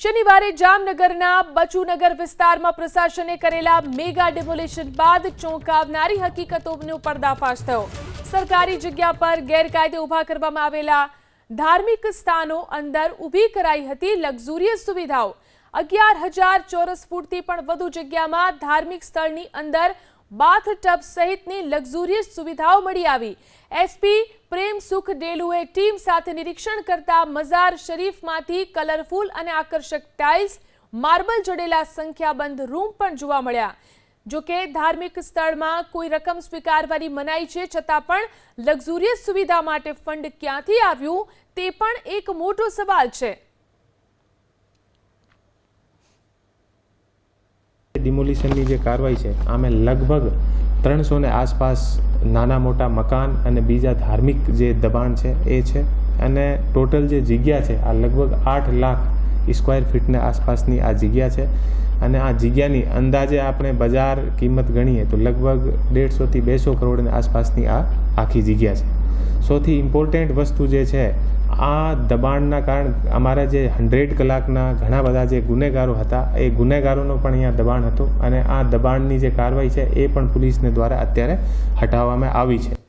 શનિવારે જામનગરના બચુનગર વિસ્તારમાં પ્રશાસને કરેલા મેગા ડેમોલેશન બાદ ચોંકાવનારી હકીકતોનો પર્દાફાશ થયો. સરકારી જગ્યા પર ગેરકાયદે ઊભા કરવામાં આવેલા ધાર્મિક સ્થાનો અંદર ઊભી કરાઈ હતી લક્ઝુરિયસ સુવિધાઓ. અગિયાર હજાર ચોરસ ફૂટથી પણ વધુ જગ્યામાં ધાર્મિક સ્થળની અંદર બાથ ટબ સહિતની લક્ઝુરિયસ સુવિધાઓ મળી આવી. એસપી પ્રેમ, સુખ ડેલુએ ટીમ સાથે નિરીક્ષણ કરતા મઝાર શરીફમાંથી કલરફુલ અને આકર્ષક ટાઇલ્સ, માર્બલ જડેલા સંખ્યાબંધ રૂમ પણ જોવા મળ્યા. જો કે ધાર્મિક સ્થળમાં કોઈ રકમ સ્વીકારવાની મનાઈ છે, છતાં પણ લક્ઝુરિયસ સુવિધા માટે ફંડ ક્યાંથી આવ્યું તે પણ એક મોટો સવાલ છે. ડિમોલિશનની જે કાર્યવાહી છે, આમે લગભગ ત્રણસો ને આસપાસ નાના મોટા મકાન અને બીજા ધાર્મિક જે દબાણ છે, એ છે. અને ટોટલ જે જગ્યા છે, આ લગભગ આઠ લાખ સ્ક્વેર ફીટને આસપાસની આ જગ્યા છે. અને આ જગ્યાની અંદાજે આપણે બજાર કિંમત ગણીએ તો લગભગ દેડસોથી બેસો કરોડની આસપાસની આ આખી જગ્યા છે. સૌથી ઇમ્પોર્ટન્ટ વસ્તુ જે છે, આ દબાણના કારણે અમારા જે હંડ્રેડ કલાકના ઘણા બધા જે ગુનેગારો હતા, એ ગુનેગારોનો પણ અહીંયા દબાણ હતું અને આ દબાણની જે કાર્યવાહી છે, એ પણ પોલીસને દ્વારા અત્યારે હટાવવામાં આવી છે.